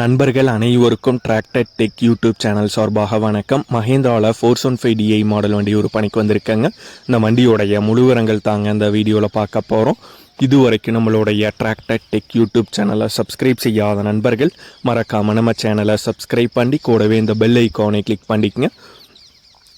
நண்பர்கள் அனைவருக்கும் tractor tech YouTube channel சார்பாக வணக்கம். மஹேந்திராவில் four one five DI model வண்டி ஒரு பணிக்கு வந்திருக்கேங்க. இந்த வண்டியோடைய முழுவரங்கள் தாங்க இந்த வீடியோவில் பார்க்க போகிறோம் இதுவரைக்கும் நம்மளுடைய டிராக்டர் டெக் யூடியூப் சேனலை சப்ஸ்கிரைப் செய்யாத நண்பர்கள் மறக்காம நம்ம சேனலை சப்ஸ்கிரைப் பண்ணி கூடவே இந்த பெல் ஐக்கானை கிளிக் பண்ணிக்கங்க.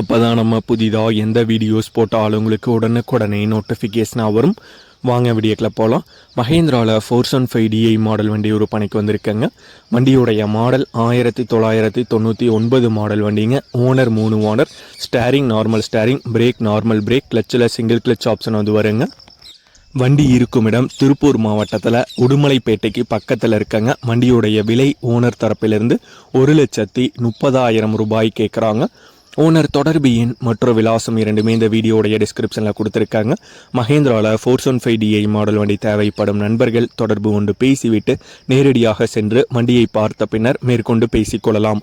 அப்போ தான் நம்ம புதிதாக எந்த வீடியோஸ் போட்டாலும் உங்களுக்கு உடனுக்குடனே நோட்டிஃபிகேஷனாக வரும். வாங்க வீடியோக்கில் போகலாம் மஹேந்திராவில் four one five DI model வண்டி ஒரு பணிக்கு வந்திருக்கேங்க. வண்டியுடைய மாடல் ஆயிரத்தி தொள்ளாயிரத்தி தொண்ணூற்றி ஒன்பது மாடல் வண்டிங்க. ஓனர் மூணு owner. Steering normal steering brake normal brake கிளச்சில் single clutch option வந்து வருங்க. வண்டி இருக்கும் இடம் திருப்பூர் மாவட்டத்தில் உடுமலைப்பேட்டைக்கு பக்கத்தில் இருக்கங்க. வண்டியுடைய விலை ஓனர் தரப்பிலிருந்து ஒரு லட்சத்தி முப்பதாயிரம் ரூபாய் கேட்குறாங்க ஓனர் தொடர்பு எண் மற்றும் விலாசம் இரண்டுமே இந்த வீடியோடைய டிஸ்கிரிப்ஷனில் கொடுத்துருக்காங்க. மஹேந்திராவில் four one five DI model வண்டி தேவைப்படும் நண்பர்கள் தொடர்பு கொண்டு பேசிவிட்டு நேரடியாக சென்று வண்டியை பார்த்த பின்னர் மேற்கொண்டு பேசிக்கொள்ளலாம்.